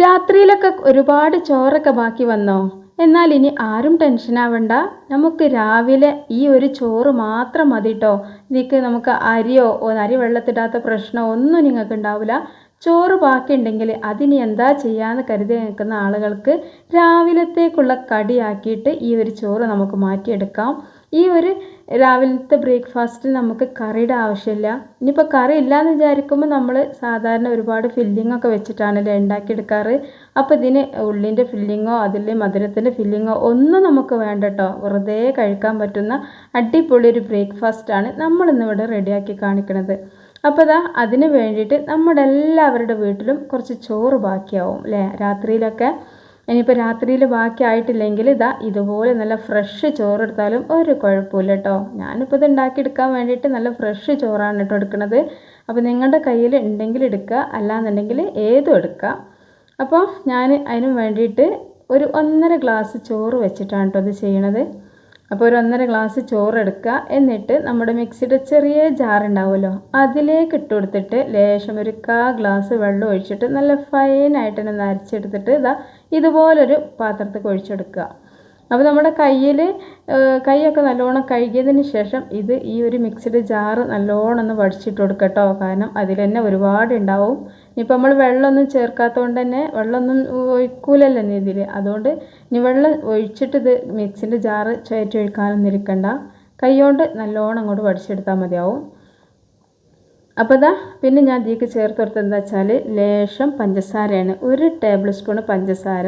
രാത്രിയിലൊക്കെ ഒരുപാട് ചോറൊക്കെ ബാക്കി വന്നോ? എന്നാൽ ഇനി ആരും ടെൻഷൻ ആവണ്ട. നമുക്ക് രാവിലെ ഈ ഒരു ചോറ് മാത്രം മതി കേട്ടോ ഇതിക്ക് നമുക്ക് അരിയോ അരി വെള്ളത്തിടാത്ത പ്രശ്നമോ ഒന്നും നിങ്ങൾക്ക് ഉണ്ടാവില്ല ചോറ് ബാക്കിയുണ്ടെങ്കിൽ അതിന് എന്താ ചെയ്യാന്ന് കരുതി നിൽക്കുന്ന ആളുകൾക്ക് രാവിലത്തേക്കുള്ള കടിയാക്കിയിട്ട് ഈ ഒരു ചോറ് നമുക്ക് മാറ്റിയെടുക്കാം. ഈ ഒരു രാവിലത്തെ ബ്രേക്ക്ഫാസ്റ്റിൽ നമുക്ക് കറിയുടെ ആവശ്യമില്ല. ഇനിയിപ്പോൾ കറി ഇല്ലയെന്ന് വിചാരിക്കുമ്പോൾ നമ്മൾ സാധാരണ ഒരുപാട് ഫില്ലിംഗ് ഒക്കെ വെച്ചിട്ടാണല്ലേ ഉണ്ടാക്കിയെടുക്കാറ്. അപ്പോൾ ഇതിന് ഉള്ളിന്റെ ഫില്ലിങ്ങോ അതിൽ മധുരത്തിന്റെ ഫില്ലിങ്ങോ ഒന്നും നമുക്ക് വേണ്ട കേട്ടോ വെറുതെ കഴിക്കാൻ പറ്റുന്ന അടിപൊളി ഒരു ബ്രേക്ക്ഫാസ്റ്റാണ് നമ്മളിന്നിവിടെ റെഡിയാക്കി കാണിക്കുന്നത് അപ്പോൾ ദാ അതിന് വേണ്ടിയിട്ട് നമ്മുടെ എല്ലാവരുടെ വീട്ടിലും കുറച്ച് ചോറ് ബാക്കിയാവും അല്ലേ? രാത്രിയിലൊക്കെ ഇനിയിപ്പോൾ രാത്രിയിൽ ബാക്കി ആയിട്ടില്ലെങ്കിൽ ഇതാ ഇതുപോലെ നല്ല ഫ്രഷ് ചോറ് എടുത്താലും ഒരു കുഴപ്പമില്ല കേട്ടോ ഞാനിപ്പോൾ ഇത് ഉണ്ടാക്കിയെടുക്കാൻ വേണ്ടിയിട്ട് നല്ല ഫ്രഷ് ചോറാണ് കേട്ടോ എടുക്കുന്നത് അപ്പോൾ നിങ്ങളുടെ കയ്യിൽ ഉണ്ടെങ്കിൽ എടുക്കുക അല്ലാന്നുണ്ടെങ്കിൽ ഏതും എടുക്കുക. അപ്പോൾ ഞാൻ അതിന് വേണ്ടിയിട്ട് ഒരു ഒന്നര ഗ്ലാസ് ചോറ് വെച്ചിട്ടാണ് കേട്ടോ ഇത് ചെയ്യണത്. അപ്പോൾ ഒരു ഒന്നര ഗ്ലാസ് ചോറ് എടുക്കുക എന്നിട്ട് നമ്മുടെ മിക്സിയുടെ ചെറിയ ജാറുണ്ടാവുമല്ലോ അതിലേക്ക് ഇട്ട് കൊടുത്തിട്ട് ലേശം ഒരു കാ ഗ്ലാസ് വെള്ളം ഒഴിച്ചിട്ട് നല്ല ഫൈനായിട്ട് തന്നെ നരച്ചെടുത്തിട്ട് ഇതാ ഇതുപോലൊരു പാത്രത്തിൽ ഒഴിച്ചെടുക്കുക. അപ്പോൾ നമ്മുടെ കയ്യിൽ കൈയൊക്കെ നല്ലോണം കഴുകിയതിന് ശേഷം ഇത് ഈ ഒരു മിക്സിയുടെ ജാറ് നല്ലോണം ഒന്ന് വടിച്ചിട്ട് കൊടുക്കട്ടോ. കാരണം അതിൽ തന്നെ ഒരുപാട് ഉണ്ടാവും. ഇനിയിപ്പോൾ നമ്മൾ വെള്ളമൊന്നും ചേർക്കാത്തതുകൊണ്ട് തന്നെ വെള്ളമൊന്നും ഒഴിക്കൂലല്ലോ ഇതിൽ അതുകൊണ്ട് ഇനി വെള്ളം ഒഴിച്ചിട്ട് ഇത് മിക്സിന്റെ ജാറ് ചേറ്റി ഒഴിക്കാനൊന്നും ഇരിക്കണ്ട കൈകൊണ്ട് നല്ലോണം അങ്ങോട്ട് വടിച്ചെടുത്താൽ മതിയാവും. അപ്പോൾ ഇതാ പിന്നെ ഞാൻ ഇതിലേക്ക് ചേർത്ത് കൊടുത്തത് എന്താ വെച്ചാൽ ലേശം പഞ്ചസാരയാണ്. ഒരു ടേബിൾ സ്പൂൺ പഞ്ചസാര.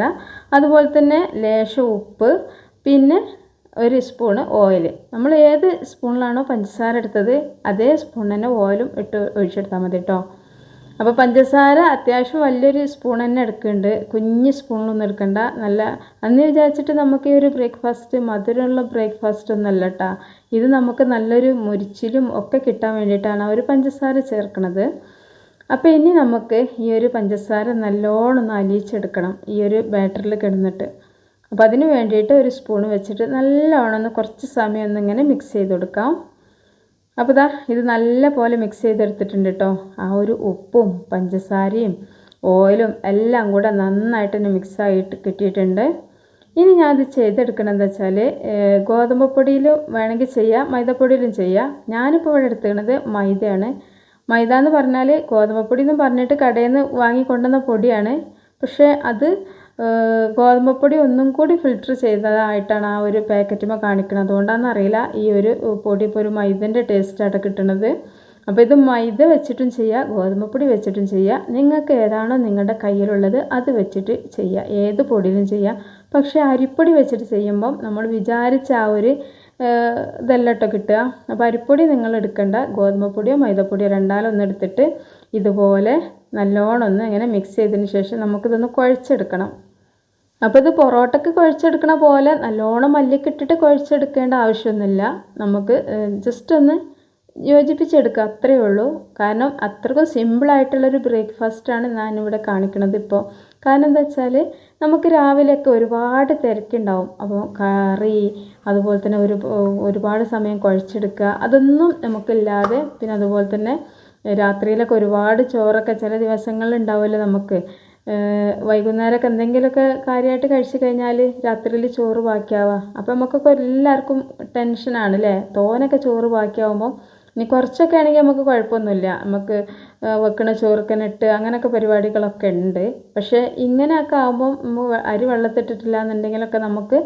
അതുപോലെ തന്നെ ലേശം ഉപ്പ്. പിന്നെ ഒരു സ്പൂണ് ഓയിൽ നമ്മൾ ഏത് സ്പൂണിലാണോ പഞ്ചസാര എടുത്തത് അതേ സ്പൂൺ തന്നെ ഓയിലും ഇട്ട് ഒഴിച്ചെടുത്താൽ മതി കേട്ടോ അപ്പോൾ പഞ്ചസാര അത്യാവശ്യം വലിയൊരു സ്പൂൺ തന്നെ എടുക്കുന്നുണ്ട്. കുഞ്ഞ് സ്പൂണിലൊന്നും എടുക്കണ്ട. നല്ല അന്ന് വിചാരിച്ചിട്ട് നമുക്ക് ഈ ഒരു ബ്രേക്ക്ഫാസ്റ്റ് മധുരമുള്ള ബ്രേക്ക്ഫാസ്റ്റ് ഒന്നല്ല കേട്ടോ ഇത് നമുക്ക് നല്ലൊരു മുരിച്ചിലും ഒക്കെ കിട്ടാൻ വേണ്ടിയിട്ടാണ് ഒരു പഞ്ചസാര ചേർക്കുന്നത് അപ്പോൾ ഇനി നമുക്ക് ഈ ഒരു പഞ്ചസാര നല്ലോണം ഒന്ന് അലിയിച്ചെടുക്കണം ഈ ഒരു ബാറ്ററിൽ കിടന്നിട്ട്. അപ്പോൾ അതിന് വേണ്ടിയിട്ട് ഒരു സ്പൂൺ വെച്ചിട്ട് നല്ലോണം ഒന്ന് കുറച്ച് സമയം ഒന്ന് ഇങ്ങനെ മിക്സ് ചെയ്ത് കൊടുക്കാം. അപ്പോൾ ഇതാ ഇത് നല്ല പോലെ മിക്സ് ചെയ്തെടുത്തിട്ടുണ്ട് കേട്ടോ ആ ഒരു ഉപ്പും പഞ്ചസാരയും ഓയിലും എല്ലാം കൂടെ നന്നായിട്ട് തന്നെ മിക്സായിട്ട് കിട്ടിയിട്ടുണ്ട്. ഇനി ഞാൻ ഇത് ചെയ്തെടുക്കണം എന്താ വെച്ചാൽ ഗോതമ്പ് പൊടിയിലും വേണമെങ്കിൽ ചെയ്യാം മൈദപ്പൊടിയിലും ചെയ്യാം. ഞാനിപ്പോൾ ഇവിടെ എടുത്തിരിക്കുന്നത് മൈദയാണ്. മൈദ എന്ന് പറഞ്ഞാൽ ഗോതമ്പ് പൊടി എന്ന് പറഞ്ഞിട്ട് കടയിൽ നിന്ന് വാങ്ങിക്കൊണ്ടുവന്ന പൊടിയാണ്. പക്ഷേ അത് ഗോതമ്പ് പൊടി ഒന്നും കൂടി ഫിൽറ്റർ ചെയ്തതായിട്ടാണ് ആ ഒരു പാക്കറ്റുമ്പോൾ കാണിക്കുന്നത് അതുകൊണ്ടാണെന്ന് അറിയില്ല ഈ ഒരു പൊടി ഇപ്പോൾ ഒരു മൈദന്റെ ടേസ്റ്റായിട്ട് കിട്ടുന്നത് അപ്പോൾ ഇത് മൈദ വെച്ചിട്ടും ചെയ്യുക ഗോതമ്പൊടി വെച്ചിട്ടും ചെയ്യുക നിങ്ങൾക്ക് ഏതാണോ നിങ്ങളുടെ കയ്യിലുള്ളത് അത് വെച്ചിട്ട് ചെയ്യുക ഏത് പൊടിയിലും ചെയ്യുക പക്ഷേ അരിപ്പൊടി വെച്ചിട്ട് ചെയ്യുമ്പം നമ്മൾ വിചാരിച്ച ആ ഒരു ഇതല്ല കേട്ടോ കിട്ടുക. അപ്പോൾ അരിപ്പൊടി നിങ്ങൾ എടുക്കേണ്ട. ഗോതമ്പൊടിയോ മൈദപ്പൊടിയോ രണ്ടാലോ ഒന്ന് എടുത്തിട്ട് ഇതുപോലെ നല്ലോണം ഒന്ന് ഇങ്ങനെ മിക്സ് ചെയ്തതിന് ശേഷം നമുക്കിതൊന്ന് കുഴച്ചെടുക്കണം. അപ്പോൾ ഇത് പൊറോട്ടയ്ക്ക് കുഴച്ചെടുക്കണ പോലെ നല്ലോണം മല്ലിക്കിട്ടിട്ട് കുഴച്ചെടുക്കേണ്ട ആവശ്യമൊന്നുമില്ല. നമുക്ക് ജസ്റ്റ് ഒന്ന് യോജിപ്പിച്ചെടുക്കുക. അത്രയേ ഉള്ളൂ. കാരണം അത്രക്കും സിമ്പിളായിട്ടുള്ളൊരു ബ്രേക്ക്ഫാസ്റ്റാണ് ഞാനിവിടെ കാണിക്കണത് ഇപ്പോൾ കാരണം എന്താ വെച്ചാൽ നമുക്ക് രാവിലെയൊക്കെ ഒരുപാട് തിരക്കുണ്ടാവും. അപ്പോൾ കറി അതുപോലെ തന്നെ ഒരു ഒരുപാട് സമയം കുഴച്ചെടുക്കുക. അതൊന്നും നമുക്കില്ലാതെ പിന്നെ അതുപോലെ തന്നെ രാത്രിയിലൊക്കെ ഒരുപാട് ചോറൊക്കെ ചില ദിവസങ്ങളിൽ ഉണ്ടാവുമല്ലോ നമുക്ക്. വൈകുന്നേരമൊക്കെ എന്തെങ്കിലുമൊക്കെ കാര്യമായിട്ട് കഴിച്ചു കഴിഞ്ഞാൽ രാത്രിയിൽ ചോറ് ബാക്കിയാവുക അപ്പം നമുക്കൊക്കെ എല്ലാവർക്കും ടെൻഷനാണ് അല്ലേ തോനൊക്കെ ചോറ് ബാക്കിയാവുമ്പോൾ ഇനി കുറച്ചൊക്കെ ആണെങ്കിൽ നമുക്ക് കുഴപ്പമൊന്നുമില്ല നമുക്ക് വെക്കണ ചോറുക്കനിട്ട് അങ്ങനെയൊക്കെ പരിപാടികളൊക്കെ ഉണ്ട് പക്ഷേ ഇങ്ങനെയൊക്കെ ആകുമ്പം അരി വെള്ളത്തിട്ടിട്ടില്ല എന്നുണ്ടെങ്കിലൊക്കെ നമുക്ക്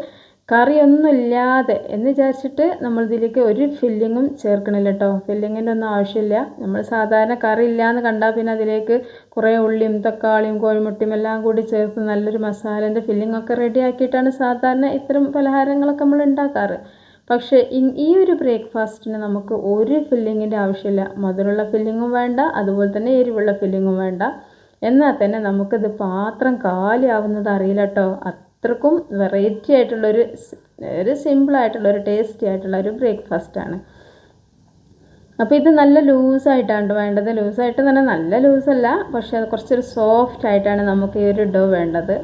കറിയൊന്നും ഇല്ലാതെ എന്ന് വിചാരിച്ചിട്ട് നമ്മൾ ഇതിലേക്ക് ഒരു ഫില്ലിങ്ങും ചേർക്കണില്ല കേട്ടോ ഫില്ലിങ്ങിന്റെ ഒന്നും ആവശ്യമില്ല. നമ്മൾ സാധാരണ കറി ഇല്ലയെന്ന് കണ്ടാൽ പിന്നെ അതിലേക്ക് കുറേ ഉള്ളിയും തക്കാളിയും കോഴിമുട്ടിയും എല്ലാം കൂടി ചേർത്ത് നല്ലൊരു മസാലേന്റെ ഫില്ലിംഗ് ഒക്കെ റെഡി ആക്കിയിട്ടാണ് സാധാരണ ഇത്തരം പലഹാരങ്ങളൊക്കെ നമ്മൾ ഉണ്ടാക്കാറ്. പക്ഷേ ഈ ഒരു ബ്രേക്ക്ഫാസ്റ്റിന് നമുക്ക് ഒരു ഫില്ലിങ്ങിന്റെ ആവശ്യമില്ല. മധുരമുള്ള ഫില്ലിങ്ങും വേണ്ട അതുപോലെ തന്നെ എരിവുള്ള ഫില്ലിങ്ങും വേണ്ട. എന്നാൽ തന്നെ നമുക്കിത് പാത്രം കാലിയാവുന്നത് അറിയില്ല കേട്ടോ അത്രക്കും വെറൈറ്റി ആയിട്ടുള്ളൊരു ഒരു സിമ്പിളായിട്ടുള്ളൊരു ടേസ്റ്റി ആയിട്ടുള്ള ഒരു ബ്രേക്ക്ഫാസ്റ്റാണ് അപ്പോൾ ഇത് നല്ല ലൂസായിട്ടാണ് വേണ്ടത്. ലൂസായിട്ട് തന്നെ നല്ല ലൂസല്ല പക്ഷേ അത് കുറച്ചൊരു സോഫ്റ്റ് ആയിട്ടാണ് നമുക്ക് ഈ ഒരു ഡോ വേണ്ടത്.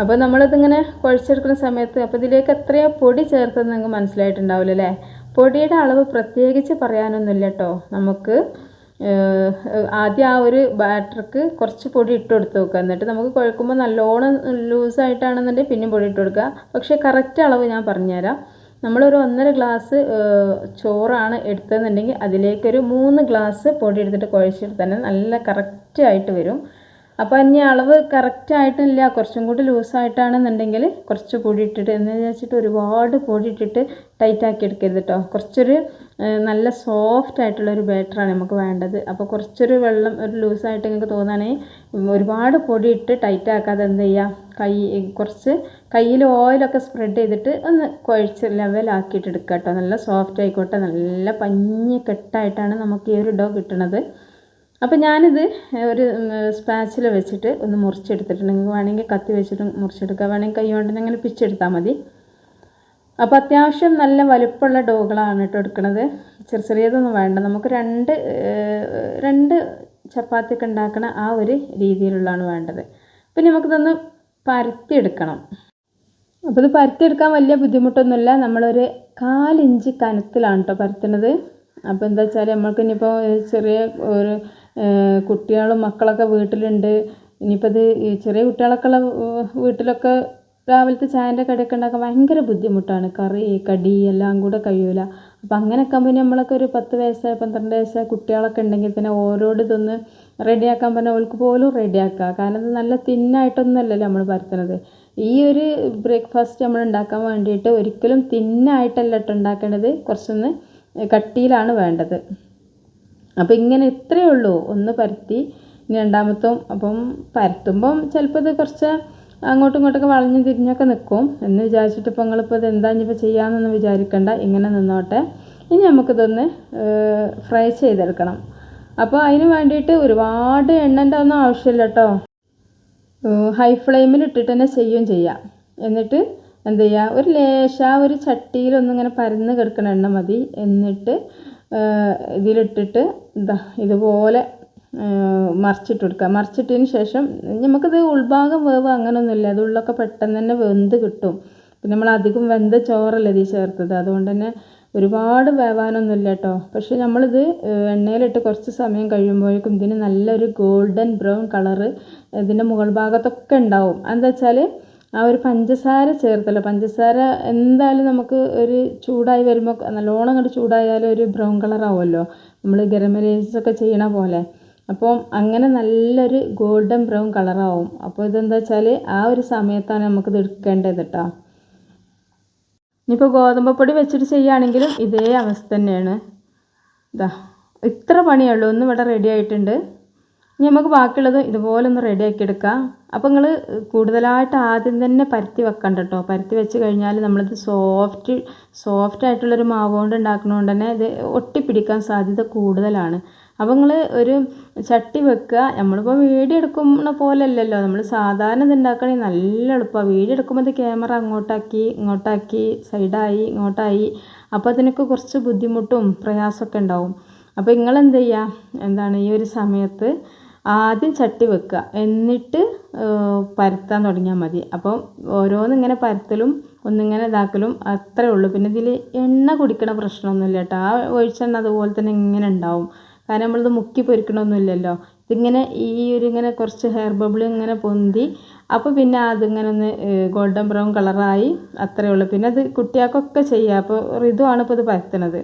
അപ്പോൾ നമ്മളിതിങ്ങനെ കുഴച്ചെടുക്കുന്ന സമയത്ത് അപ്പോൾ ഇതിലേക്ക് എത്രയോ പൊടി ചേർത്തത് നിങ്ങൾക്ക് മനസ്സിലായിട്ടുണ്ടാവില്ല അല്ലേ പൊടിയുടെ അളവ് പ്രത്യേകിച്ച് പറയാനൊന്നുമില്ല കേട്ടോ നമുക്ക് ആദ്യം ആ ഒരു ബാറ്റർക്ക് കുറച്ച് പൊടി ഇട്ട് കൊടുത്ത് വെക്കുക. എന്നിട്ട് നമുക്ക് കുഴക്കുമ്പോൾ നല്ലോണം ലൂസായിട്ടാണെന്നുണ്ടെങ്കിൽ പിന്നെയും പൊടി ഇട്ട് കൊടുക്കുക. പക്ഷേ കറക്റ്റ് അളവ് ഞാൻ പറഞ്ഞുതരാം. നമ്മളൊരു ഒന്നര ഗ്ലാസ് ചോറാണ് എടുത്തതെന്നുണ്ടെങ്കിൽ അതിലേക്കൊരു മൂന്ന് ഗ്ലാസ് പൊടി എടുത്തിട്ട് കുഴച്ചിട്ട് തന്നെ നല്ല കറക്റ്റായിട്ട് വരും. അപ്പോൾ ഇനി അളവ് കറക്റ്റ് ആയിട്ടില്ല. കുറച്ചും കൂടി ലൂസായിട്ടാണെന്നുണ്ടെങ്കിൽ കുറച്ച് പൊടി ഇട്ടിട്ട് എന്ന് വെച്ചിട്ട് ഒരുപാട് പൊടി ഇട്ടിട്ട് ടൈറ്റാക്കി എടുക്കരുത് കേട്ടോ കുറച്ചൊരു നല്ല സോഫ്റ്റ് ആയിട്ടുള്ള ആയിട്ടുള്ളൊരു ബാറ്ററാണ് നമുക്ക് വേണ്ടത്. അപ്പോൾ കുറച്ചൊരു വെള്ളം ഒരു ലൂസായിട്ട് നിങ്ങൾക്ക് തോന്നുകയാണെങ്കിൽ ഒരുപാട് പൊടി ഇട്ട് ടൈറ്റ് ആക്കാതെ എന്ത് ചെയ്യുക കൈ കുറച്ച് കയ്യിൽ ഓയിലൊക്കെ സ്പ്രെഡ് ചെയ്തിട്ട് ഒന്ന് കുഴച്ച് ലെവലാക്കിയിട്ട് എടുക്കുക കേട്ടോ നല്ല സോഫ്റ്റ് ആയിക്കോട്ടെ. നല്ല പഞ്ഞി കെട്ടായിട്ടാണ് നമുക്ക് ഈ ഒരു ഡോ കിട്ടുന്നത് അപ്പോൾ ഞാനിത് ഒരു സ്പാച്ചിൽ വെച്ചിട്ട് ഒന്ന് മുറിച്ചെടുത്തിട്ടുണ്ടെങ്കിൽ വേണമെങ്കിൽ കത്തി വെച്ചിട്ട് മുറിച്ചെടുക്കുക വേണമെങ്കിൽ കൈ കൊണ്ട് അങ്ങനെ പിച്ചെടുത്താൽ മതി. അപ്പോൾ അത്യാവശ്യം നല്ല വലുപ്പമുള്ള ഡോകളാണ് കേട്ടോ എടുക്കുന്നത് ചെറിയ ചെറിയതൊന്നും വേണ്ട. നമുക്ക് രണ്ട് രണ്ട് ചപ്പാത്തിക്ക് ഉണ്ടാക്കണ ആ ഒരു രീതിയിലുള്ളതാണ് വേണ്ടത്. പിന്നെ നമുക്കിതൊന്ന് പരത്തിയെടുക്കണം. അപ്പോൾ ഇത് പരത്തിയെടുക്കാൻ വലിയ ബുദ്ധിമുട്ടൊന്നുമില്ല. നമ്മളൊരു കാലിഞ്ച് കനത്തിലാണ് കേട്ടോ പരത്തുന്നത്. അപ്പോൾ എന്താ വെച്ചാൽ നമ്മൾക്ക് ഇനിയിപ്പോൾ ചെറിയ ഒരു കുട്ടികളും മക്കളൊക്കെ വീട്ടിലുണ്ട്. ഇനിയിപ്പോൾ ഇത് ചെറിയ കുട്ടികളൊക്കെ ഉള്ള വീട്ടിലൊക്കെ രാവിലത്തെ ചായന്റെ കടിയൊക്കെ ഉണ്ടാക്കാൻ ഭയങ്കര ബുദ്ധിമുട്ടാണ്. കറി കടി എല്ലാം കൂടെ കഴിയൂല. അപ്പം അങ്ങനെയൊക്കെ ആകുമ്പോൾ നമ്മളൊക്കെ ഒരു പത്ത് വയസ്സായ പന്ത്രണ്ട് വയസ്സായ കുട്ടികളൊക്കെ ഉണ്ടെങ്കിൽ പിന്നെ ഓരോട് ഇതൊന്ന് റെഡിയാക്കാൻ പറഞ്ഞാൽ ഓൾക്ക് പോലും റെഡിയാക്കുക കാരണം ഇത് നല്ല തിന്നായിട്ടൊന്നുമല്ലല്ലോ നമ്മൾ പരത്തുന്നത്. ഈ ഒരു ബ്രേക്ക്ഫാസ്റ്റ് നമ്മൾ ഉണ്ടാക്കാൻ വേണ്ടിയിട്ട് ഒരിക്കലും തിന്നായിട്ടല്ല കേട്ടോ ഉണ്ടാക്കേണ്ടത്. കുറച്ചൊന്ന് കട്ടിയിലാണ് വേണ്ടത്. അപ്പോൾ ഇങ്ങനെ ഇത്രയേ ഉള്ളൂ. ഒന്ന് പരത്തി ഇനി രണ്ടാമത്തും അപ്പം പരത്തുമ്പം ചിലപ്പോൾ ഇത് കുറച്ച് അങ്ങോട്ടും ഇങ്ങോട്ടൊക്കെ വളഞ്ഞ് തിരിഞ്ഞൊക്കെ നിൽക്കും എന്ന് വിചാരിച്ചിട്ട് ഇപ്പോൾ നിങ്ങളിപ്പോൾ ഇത് എന്താ ഇനിയിപ്പോൾ ചെയ്യാമെന്നൊന്നും വിചാരിക്കണ്ട. ഇങ്ങനെ നിന്നോട്ടെ. ഇനി നമുക്കിതൊന്ന് ഫ്രൈ ചെയ്തെടുക്കണം. അപ്പോൾ അതിന് വേണ്ടിയിട്ട് ഒരുപാട് എണ്ണന്റെ ഒന്നും ആവശ്യമില്ല കേട്ടോ. ഹൈ ഫ്ലെയിമിൽ ഇട്ടിട്ട് തന്നെ ചെയ്യുകയും ചെയ്യാം. എന്നിട്ട് എന്ത് ചെയ്യുക? ഒരു ലേശ ഒരു ചട്ടിയിലൊന്നിങ്ങനെ പരന്ന് കിടക്കുന്ന എണ്ണ മതി. എന്നിട്ട് ഇതിലിട്ടിട്ട് ഇതാ ഇതുപോലെ മറിച്ചിട്ട് കൊടുക്കുക മറിച്ചിട്ടതിന് ശേഷം നമുക്കിത് ഉൾഭാഗം വേവ് അങ്ങനെയൊന്നുമില്ല അത് ഉള്ളൊക്കെ പെട്ടെന്ന് തന്നെ വെന്ത് കിട്ടും. പിന്നെ നമ്മൾ അധികം വെന്ത ചോറല്ലേ ഇതിൽ ചേർത്തത്. അതുകൊണ്ട് തന്നെ ഒരുപാട് വേവാനൊന്നുമില്ല കേട്ടോ. പക്ഷെ നമ്മളിത് എണ്ണയിലിട്ട് കുറച്ച് സമയം കഴിയുമ്പോഴേക്കും ഇതിന് നല്ലൊരു ഗോൾഡൻ ബ്രൗൺ കളറ് ഇതിന്റെ മുകൾ ഭാഗത്തൊക്കെ ഉണ്ടാവും. എന്താ വെച്ചാൽ ആ ഒരു പഞ്ചസാര ചേർത്തല്ലോ. പഞ്ചസാര എന്തായാലും നമുക്ക് ഒരു ചൂടായി വരുമ്പോൾ നല്ലോണം അങ്ങോട്ട് ചൂടായാലും ഒരു ബ്രൗൺ കളർ ആവുമല്ലോ നമ്മൾ ഗരം ഒക്കെ ചെയ്യണ പോലെ. അപ്പോൾ അങ്ങനെ നല്ലൊരു ഗോൾഡൻ ബ്രൗൺ കളറാവും. അപ്പോൾ ഇതെന്താ വെച്ചാൽ ആ ഒരു സമയത്താണ് നമുക്കിത് എടുക്കേണ്ടത് കേട്ടോ ഇനിയിപ്പോൾ ഗോതമ്പ് പൊടി വെച്ചിട്ട് ചെയ്യുകയാണെങ്കിലും ഇതേ അവസ്ഥ തന്നെയാണ്. ഇതാ ഇത്ര പണിയുള്ളൂ ഒന്നും ഇവിടെ റെഡി ആയിട്ടുണ്ട്. ഇനി നമുക്ക് ബാക്കിയുള്ളത് ഇതുപോലെ ഒന്ന് റെഡിയാക്കി എടുക്കാം. അപ്പോൾ നിങ്ങൾ കൂടുതലായിട്ട് ആദ്യം തന്നെ പരത്തി വെക്കണ്ട കേട്ടോ പരത്തി വെച്ച് കഴിഞ്ഞാൽ നമ്മളിത് സോഫ്റ്റ് സോഫ്റ്റ് ആയിട്ടുള്ളൊരു മാവ് കൊണ്ട് ഉണ്ടാക്കുന്നതുകൊണ്ട് തന്നെ ഇത് ഒട്ടിപ്പിടിക്കാൻ സാധ്യത കൂടുതലാണ്. അപ്പോൾ നിങ്ങൾ ഒരു ചട്ടി വെക്കുക. നമ്മളിപ്പോൾ വീഡിയോ എടുക്കുന്ന പോലെ അല്ലല്ലോ നമ്മൾ സാധാരണ ഇത് ഉണ്ടാക്കണമെങ്കിൽ നല്ല എളുപ്പമാണ് വീഡിയോ എടുക്കുമ്പോൾ ഇത് ക്യാമറ അങ്ങോട്ടാക്കി ഇങ്ങോട്ടാക്കി സൈഡായി ഇങ്ങോട്ടായി. അപ്പോൾ അതിനൊക്കെ കുറച്ച് ബുദ്ധിമുട്ടും പ്രയാസമൊക്കെ ഉണ്ടാവും അപ്പോൾ നിങ്ങൾ എന്ത് ചെയ്യുക എന്താണ് ഈ ഒരു സമയത്ത് ആദ്യം ചട്ടി വെക്കുക. എന്നിട്ട് പരത്താൻ തുടങ്ങിയാൽ മതി. അപ്പം ഓരോന്നിങ്ങനെ പരത്തലും ഒന്നിങ്ങനെ ഇതാക്കലും അത്രേ ഉള്ളൂ. പിന്നെ ഇതിൽ എണ്ണ കുടിക്കണ പ്രശ്നമൊന്നുമില്ല കേട്ടോ. ആ ഒഴിച്ചെണ്ണ അതുപോലെ തന്നെ ഇങ്ങനെ ഉണ്ടാവും. കാരണം നമ്മളിത് മുക്കി പൊരിക്കണമൊന്നുമില്ലല്ലോ. ഇതിങ്ങനെ ഈ ഒരു ഇങ്ങനെ കുറച്ച് ഹെയർ ബബിൾ ഇങ്ങനെ പൊന്തി അപ്പോൾ പിന്നെ അതിങ്ങനെ ഒന്ന് ഗോൾഡൻ ബ്രൗൺ കളറായി അത്രേ ഉള്ളൂ. പിന്നെ അത് കുട്ടികൾക്കൊക്കെ ചെയ്യാം. അപ്പോൾ ഋതുവാണ് ഇപ്പോൾ ഇത് പരത്തണത്.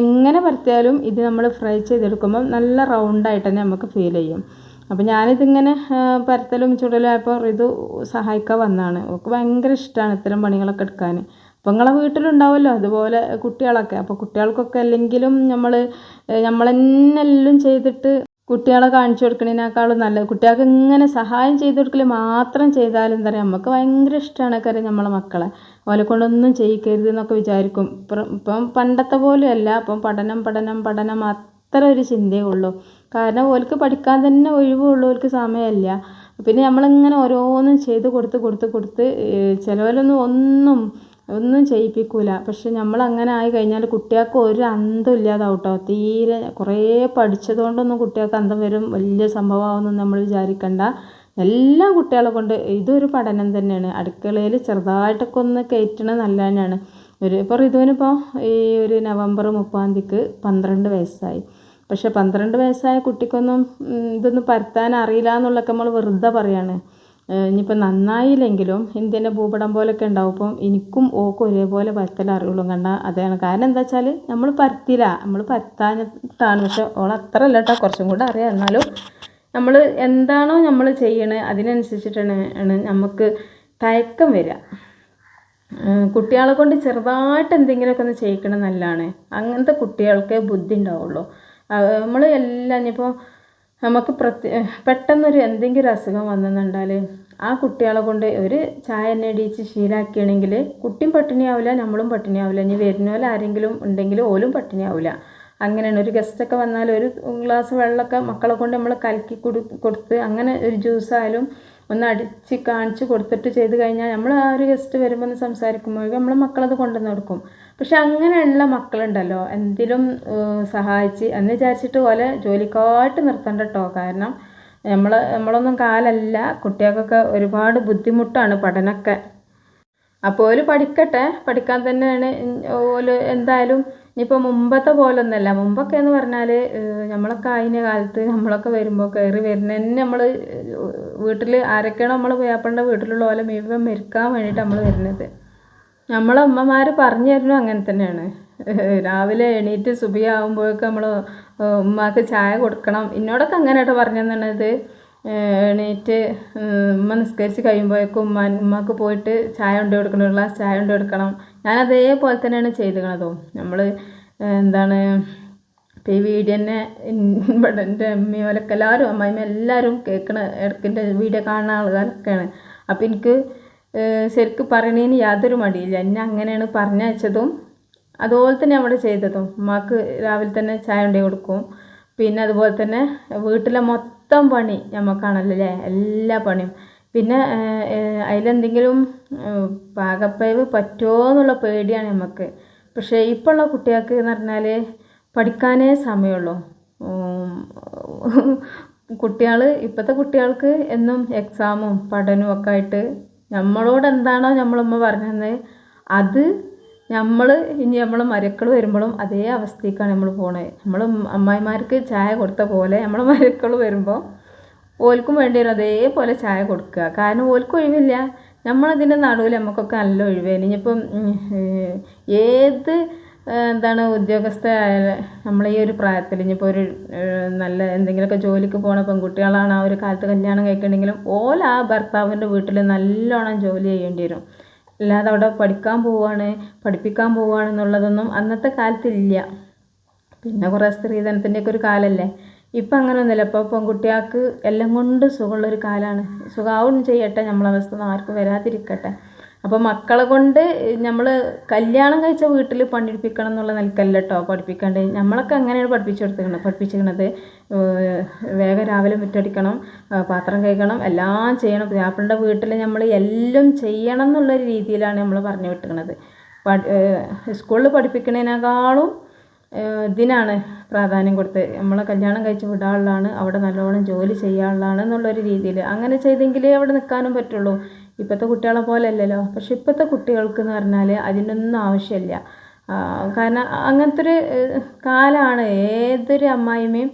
എങ്ങനെ പരത്തിയാലും ഇത് നമ്മൾ ഫ്രൈ ചെയ്തെടുക്കുമ്പം നല്ല റൗണ്ടായിട്ട് തന്നെ നമുക്ക് ഫീൽ ചെയ്യും. അപ്പോൾ ഞാനിതിങ്ങനെ പരത്തലും ചുടലും ആയപ്പോൾ ഋതു സഹായിക്കാൻ വന്നതാണ് അവൾക്ക് ഭയങ്കര ഇഷ്ടമാണ് ഇത്തരം പണികളൊക്കെ എടുക്കാൻ അപ്പോൾ നിങ്ങളെ വീട്ടിലുണ്ടാവുമല്ലോ അതുപോലെ കുട്ടികളൊക്കെ. അപ്പോൾ കുട്ടികൾക്കൊക്കെ അല്ലെങ്കിലും നമ്മൾ നമ്മൾ തന്നെ എല്ലാം ചെയ്തിട്ട് കുട്ടികളെ കാണിച്ചു കൊടുക്കുന്നതിനേക്കാളും നല്ലത്. കുട്ടികൾക്ക് ഇങ്ങനെ സഹായം ചെയ്തു കൊടുക്കൽ മാത്രം ചെയ്താലും എന്താ പറയുക നമുക്ക് ഭയങ്കര ഇഷ്ടമാണ് കാര്യം നമ്മളെ മക്കളെ. അവരെ കൊണ്ടൊന്നും ചെയ്യിക്കരുത് എന്നൊക്കെ വിചാരിക്കും. ഇപ്പം ഇപ്പം പണ്ടത്തെ പോലെയല്ല. അപ്പം പഠനം പഠനം പഠനം അത്ര ഒരു ചിന്തയേ ഉള്ളൂ കാരണം ഓൽക്ക് പഠിക്കാൻ തന്നെ ഒഴിവുള്ളവർക്ക് സമയമല്ല പിന്നെ നമ്മളിങ്ങനെ ഓരോന്നും ചെയ്ത് കൊടുത്ത് കൊടുത്ത് കൊടുത്ത് ചിലവരൊന്നും ഒന്നും ഒന്നും ചെയ്യിപ്പിക്കൂല. പക്ഷെ നമ്മൾ അങ്ങനെ ആയി കഴിഞ്ഞാൽ കുട്ടികൾക്ക് ഒരു അന്തം ഇല്ലാതാവും കേട്ടോ തീരെ കുറേ പഠിച്ചതുകൊണ്ടൊന്നും കുട്ടികൾക്ക് അന്തം വരും. വലിയ സംഭവമാവുമെന്ന് നമ്മൾ വിചാരിക്കണ്ട. എല്ലാ കുട്ടികളെ കൊണ്ട് ഇതൊരു പഠനം തന്നെയാണ്. അടുക്കളയിൽ ചെറുതായിട്ടൊക്കെ ഒന്ന് കയറ്റണത് നല്ല തന്നെയാണ് ഒരു ഇപ്പോൾ ഋതുവിനിപ്പോൾ ഈ ഒരു നവംബർ മുപ്പാം തീയതിക്ക് പന്ത്രണ്ട് വയസ്സായി. പക്ഷെ പന്ത്രണ്ട് വയസ്സായ കുട്ടിക്കൊന്നും ഇതൊന്നും പരത്താൻ അറിയില്ല എന്നുള്ളതൊക്കെ നമ്മൾ വെറുതെ പറയാണ്. ഇനിയിപ്പോൾ നന്നായില്ലെങ്കിലും ഇന്ത്യന്റെ ഭൂപടം പോലൊക്കെ ഉണ്ടാവും. അപ്പം എനിക്കും ഓക്കും ഒരേപോലെ പരത്തൽ അറിയുള്ളൂ. കണ്ട അതാണ് കാരണം എന്താ വെച്ചാൽ നമ്മൾ പരത്തില്ല നമ്മൾ പരത്താനിട്ടാണ് പക്ഷെ ഓൾ അത്ര അല്ല കേട്ടോ കുറച്ചും കൂടെ അറിയാം. എന്നാലും നമ്മൾ എന്താണോ നമ്മൾ ചെയ്യണത് അതിനനുസരിച്ചിട്ടാണ് നമുക്ക് തയക്കം വരിക കുട്ടികളെ കൊണ്ട് ചെറുതായിട്ട് എന്തെങ്കിലുമൊക്കെ ഒന്ന് ചെയ്യിക്കണം നല്ലതാണ്. അങ്ങനത്തെ കുട്ടികൾക്ക് ബുദ്ധി ഉണ്ടാവുള്ളൂ. നമ്മൾ എല്ലാം ഇനിയിപ്പോൾ നമുക്ക് പ്രത്യേക പെട്ടെന്നൊരു എന്തെങ്കിലും അസുഖം വന്നെന്നുണ്ടാൽ ആ കുട്ടികളെ കൊണ്ട് ഒരു ചായ എണ്ണ ഇടിച്ച് ശീലാക്കുകയാണെങ്കിൽ കുട്ടിയും പട്ടിണിയാവില്ല നമ്മളും പട്ടിണിയാവില്ല ഇനി വരുന്നോലെ ആരെങ്കിലും ഉണ്ടെങ്കിൽ ഓലും പട്ടിണിയാവില്ല അങ്ങനെയാണ്. ഒരു ഗസ്റ്റൊക്കെ വന്നാൽ ഒരു ഗ്ലാസ് വെള്ളമൊക്കെ മക്കളെ കൊണ്ട് നമ്മൾ കലക്കി കൊടു കൊടുത്ത് അങ്ങനെ ഒരു ജ്യൂസായാലും ഒന്ന് അടിച്ച് കാണിച്ച് കൊടുത്തിട്ട് ചെയ്ത് കഴിഞ്ഞാൽ നമ്മൾ ആ ഒരു ഗസ്റ്റ് വരുമ്പോൾ ഒന്ന് നമ്മൾ മക്കളത് കൊണ്ടുവന്ന് കൊടുക്കും. പക്ഷെ അങ്ങനെയുള്ള മക്കളുണ്ടല്ലോ എന്തിലും സഹായിച്ച് എന്ന് വിചാരിച്ചിട്ട് പോലെ ജോലിക്കായിട്ട് നിർത്തണ്ട കേട്ടോ കാരണം നമ്മൾ നമ്മളൊന്നും കാലല്ല കുട്ടികൾക്കൊക്കെ ഒരുപാട് ബുദ്ധിമുട്ടാണ് പഠനമൊക്കെ അപ്പോൾ ഓൽ പഠിക്കട്ടെ പഠിക്കാൻ തന്നെയാണ്. ഓൽ എന്തായാലും ഇനിയിപ്പോൾ മുമ്പത്തെ പോലൊന്നല്ല. മുമ്പൊക്കെ എന്ന് പറഞ്ഞാൽ നമ്മളൊക്കെ ആയിന കാലത്ത് നമ്മളൊക്കെ വരുമ്പോൾ കയറി വരുന്നതന്നെ നമ്മൾ വീട്ടിൽ ആരൊക്കെയാണോ നമ്മൾ വേപ്പണ്ട വീട്ടിലുള്ള പോലെ മുഴുവൻ മെരുക്കാൻ വേണ്ടിയിട്ട് നമ്മൾ വരുന്നത്. നമ്മളെ അമ്മമാർ പറഞ്ഞു തരുന്നു അങ്ങനെ തന്നെയാണ്. രാവിലെ എണീറ്റ് സുബിയാകുമ്പോഴേക്കും നമ്മൾ ഉമ്മാക്ക് ചായ കൊടുക്കണം. എന്നോടൊക്കെ അങ്ങനെ കേട്ടോ പറഞ്ഞു തന്നത് എണീറ്റ് ഉമ്മ നിസ്കരിച്ച് കഴിയുമ്പോഴേക്കും ഉമ്മ ഉമ്മക്ക് പോയിട്ട് ചായ ഉണ്ടി കൊടുക്കണം. ഒരു ഗ്ലാസ് ചായ ഉണ്ടി കൊടുക്കണം. ഞാൻ അതേപോലെ തന്നെയാണ് ചെയ്തിരിക്കണതും നമ്മൾ എന്താണ് ഇപ്പോൾ ഈ വീഡിയോ തന്നെ ഇവിടെ എന്റെ അമ്മയോലൊക്കെ എല്ലാവരും അമ്മായിമ്മ എല്ലാവരും കേൾക്കണ ഇടയ്ക്കിന്റെ വീഡിയോ കാണുന്ന ആളുകാരൊക്കെയാണ് അപ്പോൾ എനിക്ക് ശരിക്കും പറയണേന് യാതൊരു മടിയില്ല. എന്നെ അങ്ങനെയാണ് പറഞ്ഞയച്ചതും അതുപോലെ തന്നെ അവിടെ ചെയ്തതും. ഉമ്മാക്ക് രാവിലെ തന്നെ ചായ ഉണ്ടായി കൊടുക്കും. പിന്നെ അതുപോലെ തന്നെ വീട്ടിലെ മൊത്തം പണി നമുക്കാണല്ലോ അല്ലേ? എല്ലാ പണിയും. പിന്നെ അതിലെന്തെങ്കിലും പാകപ്പയവ് പറ്റുമോ എന്നുള്ള പേടിയാണ് നമുക്ക് പക്ഷേ ഇപ്പോൾ ഉള്ള കുട്ടികൾക്ക് എന്ന് പറഞ്ഞാൽ പഠിക്കാനേ സമയമുള്ളൂ. കുട്ടികൾ ഇപ്പോഴത്തെ കുട്ടികൾക്ക് എന്നും എക്സാമും പഠനവും ഒക്കെ ആയിട്ട് നമ്മളോട് എന്താണോ നമ്മളമ്മ പറഞ്ഞത് അത് നമ്മൾ ഇനി നമ്മൾ മരക്കൾ വരുമ്പോഴും അതേ അവസ്ഥയ്ക്കാണ് നമ്മൾ പോണത് നമ്മൾ അമ്മായിമാർക്ക് ചായ കൊടുത്ത പോലെ നമ്മൾ മരക്കൾ വരുമ്പോൾ ഓൽക്കും വേണ്ടി വരും അതേപോലെ ചായ കൊടുക്കുക കാരണം ഓൽക്കും ഒഴിവില്ല. നമ്മളതിന്റെ നടുവിൽ നമുക്കൊക്കെ നല്ല ഒഴിവേന്. ഇനിയിപ്പം ഏത് എന്താണ് ഉദ്യോഗസ്ഥ നമ്മൾ ഈ ഒരു പ്രായത്തിൽ ഇനിയിപ്പോൾ ഒരു നല്ല എന്തെങ്കിലുമൊക്കെ ജോലിക്ക് പോണ പെൺകുട്ടികളാണ് ആ ഒരു കാലത്ത് കല്യാണം കഴിക്കണമെങ്കിലും ഓല ആ ഭർത്താവിന്റെ വീട്ടിൽ നല്ലോണം ജോലി ചെയ്യേണ്ടി വരും. അല്ലാതെ അവിടെ പഠിക്കാൻ പോവാണ് പഠിപ്പിക്കാൻ പോവാണ് എന്നുള്ളതൊന്നും അന്നത്തെ കാലത്തില്ല പിന്നെ കുറേ സ്ത്രീധനത്തിന്റെയൊക്കെ ഒരു കാലമല്ലേ ഇപ്പം അങ്ങനെയൊന്നുമില്ല ഇപ്പോൾ പെൺകുട്ടികൾക്ക് എല്ലാം കൊണ്ട് സുഖമുള്ളൊരു കാലമാണ് സുഖാവും ചെയ്യട്ടെ നമ്മളവസ്ഥ ആർക്കും വരാതിരിക്കട്ടെ. അപ്പോൾ മക്കളെ കൊണ്ട് നമ്മൾ കല്യാണം കഴിച്ച വീട്ടിൽ പണിയെടുപ്പിക്കണം എന്നുള്ള നിലക്കല്ല കേട്ടോ പഠിപ്പിക്കേണ്ടത്. നമ്മളൊക്കെ അങ്ങനെയാണ് പഠിപ്പിച്ചു കൊടുത്തിരിക്കുന്നത് പഠിപ്പിച്ചിരിക്കുന്നത് വേഗം രാവിലെ മുറ്റടിക്കണം പാത്രം കഴിക്കണം എല്ലാം ചെയ്യണം. പുതിയാപ്പിളിന്റെ വീട്ടിൽ നമ്മൾ എല്ലാം ചെയ്യണം എന്നുള്ള രീതിയിലാണ് നമ്മൾ പറഞ്ഞു വിട്ടിരിക്കുന്നത് സ്കൂളിൽ പഠിപ്പിക്കുന്നതിനേക്കാളും ഇതിനാണ് പ്രാധാന്യം കൊടുത്ത്. നമ്മളെ കല്യാണം കഴിച്ച് വിടാനുള്ളതാണ് അവിടെ നല്ലോണം ജോലി ചെയ്യാനുള്ളതാണ് എന്നുള്ളൊരു രീതിയിൽ അങ്ങനെ ചെയ്തെങ്കിലേ അവിടെ നിൽക്കാനും പറ്റുള്ളൂ. ഇപ്പോഴത്തെ കുട്ടികളെ പോലെ അല്ലല്ലോ പക്ഷെ ഇപ്പോഴത്തെ കുട്ടികൾക്ക് എന്ന് പറഞ്ഞാൽ അതിനൊന്നും ആവശ്യമില്ല. കാരണം അങ്ങനത്തെ ഒരു കാലമാണ് ഏതൊരു അമ്മായിമ്മയും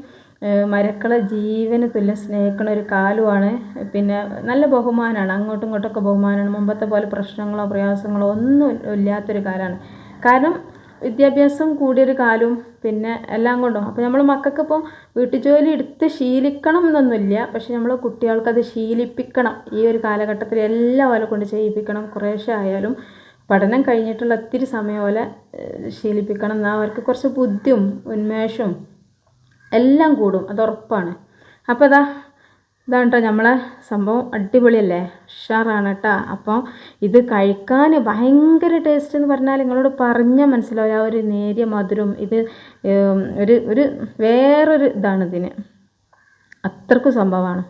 മരക്കളെ ജീവന് തുല്യം സ്നേഹിക്കണ ഒരു കാലമാണ് പിന്നെ നല്ല ബഹുമാനമാണ് അങ്ങോട്ടും ഇങ്ങോട്ടൊക്കെ ബഹുമാനമാണ് മുമ്പത്തെ പോലെ പ്രശ്നങ്ങളോ പ്രയാസങ്ങളോ ഒന്നും ഇല്ലാത്തൊരു കാലമാണ് കാരണം വിദ്യാഭ്യാസം കൂടിയൊരു കാലവും പിന്നെ എല്ലാം കൊണ്ടും. അപ്പോൾ നമ്മൾ മക്കൾക്ക് വീട്ടു ജോലി എടുത്ത് ശീലിക്കണം എന്നൊന്നുമില്ല. പക്ഷെ നമ്മൾ കുട്ടികൾക്കത് ശീലിപ്പിക്കണം. ഈ ഒരു കാലഘട്ടത്തിൽ എല്ലാവരെ കൊണ്ട് ചെയ്യിപ്പിക്കണം. കുറേശ്ശെ ആയാലും പഠനം കഴിഞ്ഞിട്ടുള്ള ഒത്തിരി സമയം പോലെ ശീലിപ്പിക്കണം. എന്നാൽ അവർക്ക് കുറച്ച് ബുദ്ധിയും ഉന്മേഷവും എല്ലാം കൂടും. അത് ഉറപ്പാണ്. അപ്പോൾ ഇതാ ഇതാണ് കേട്ടോ നമ്മളെ സംഭവം. അടിപൊളിയല്ലേ? ഉഷാറാണ് കേട്ടോ അപ്പോൾ ഇത് കഴിക്കാൻ ഭയങ്കര ടേസ്റ്റ് എന്ന് പറഞ്ഞാൽ നിങ്ങളോട് പറഞ്ഞാൽ മനസ്സിലാവില്ല ഒരു നേരിയ മധുരം. ഇത് ഒരു ഒരു വേറൊരു ഇതാണ് ഇതിന്. അത്രക്കും സംഭവമാണ്.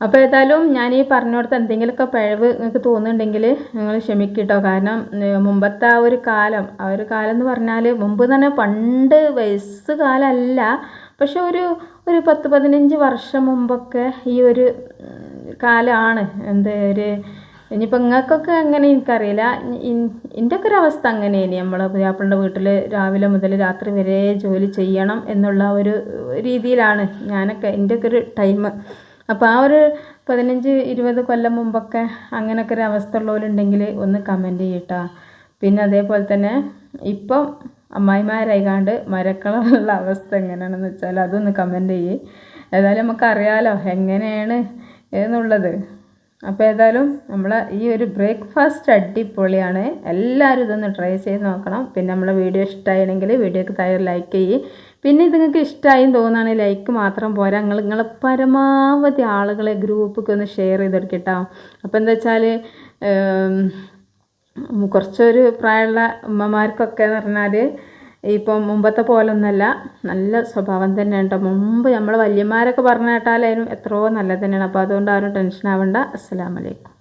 അപ്പോൾ ഏതായാലും ഞാൻ ഈ പറഞ്ഞോടത്ത് എന്തെങ്കിലുമൊക്കെ പിഴവ് നിങ്ങൾക്ക് തോന്നുന്നുണ്ടെങ്കിൽ നിങ്ങൾ ക്ഷമിക്കട്ടോ. കാരണം മുമ്പത്തെ ആ ഒരു കാലം ആ ഒരു കാലം എന്ന് പറഞ്ഞാൽ മുമ്പ് തന്നെ പണ്ട് വയസ്സ് കാലമല്ല പക്ഷെ ഒരു ഒരു പത്ത് പതിനഞ്ച് വർഷം മുമ്പൊക്കെ ഈ ഒരു കാലമാണ് എന്ത് ഒരു ഇനിയിപ്പോൾ നിങ്ങൾക്കൊക്കെ എങ്ങനെ എനിക്കറിയില്ല. എന്റെ ഒക്കെ ഒരു അവസ്ഥ അങ്ങനെയാണ്. നമ്മൾ പുതിയാപ്പിളിന്റെ വീട്ടിൽ രാവിലെ മുതൽ രാത്രി വരെ ജോലി ചെയ്യണം എന്നുള്ള ഒരു രീതിയിലാണ് ഞാനൊക്കെ എന്റെ ഒക്കെ ഒരു ടൈം അപ്പോൾ ആ ഒരു പതിനഞ്ച് ഇരുപത് കൊല്ലം മുമ്പൊക്കെ അങ്ങനെയൊക്കെ ഒരു അവസ്ഥ ഉള്ളവരുണ്ടെങ്കിൽ ഒന്ന് കമന്റ് ചെയ്യട്ടോ. പിന്നെ അതേപോലെ തന്നെ ഇപ്പം അമ്മായിമാരായിക്കാണ്ട് മരക്കളുള്ള അവസ്ഥ എങ്ങനെയാണെന്ന് വെച്ചാൽ അതൊന്ന് കമന്റ് ചെയ്യേ. ഏതായാലും നമുക്കറിയാലോ എങ്ങനെയാണ് എന്നുള്ളത്. അപ്പോൾ ഏതായാലും നമ്മളെ ഈ ഒരു ബ്രേക്ക്ഫാസ്റ്റ് അടിപൊളിയാണ്. എല്ലാവരും ഇതൊന്ന് ട്രൈ ചെയ്ത് നോക്കണം. പിന്നെ നമ്മളെ വീഡിയോ ഇഷ്ടമായിരുന്നെങ്കിൽ വീഡിയോക്ക് താഴെ ലൈക്ക് ചെയ്യേ. പിന്നെ ഇത് നിങ്ങൾക്ക് ഇഷ്ടമായി തോന്നുകയാണെങ്കിൽ ലൈക്ക് മാത്രം പോരാ. നിങ്ങൾ നിങ്ങളെ പരമാവധി ആളുകളെ ഗ്രൂപ്പൊക്കെ ഒന്ന് ഷെയർ ചെയ്തെടുക്കട്ടോ അപ്പോൾ എന്താ വെച്ചാൽ കുറച്ചൊരു പ്രായമുള്ള ഉമ്മമാർക്കൊക്കെ എന്ന് പറഞ്ഞാൽ ഇപ്പം മുമ്പത്തെ പോലൊന്നുമല്ല നല്ല സ്വഭാവം തന്നെയാണ് കേട്ടോ മുമ്പ് നമ്മൾ വല്യമാരൊക്കെ പറഞ്ഞു കേട്ടാലും എത്രയോ നല്ലത് തന്നെയാണ്. അപ്പോൾ അതുകൊണ്ട് ആരും ടെൻഷൻ ആവണ്ട അസ്സലാമലൈക്കും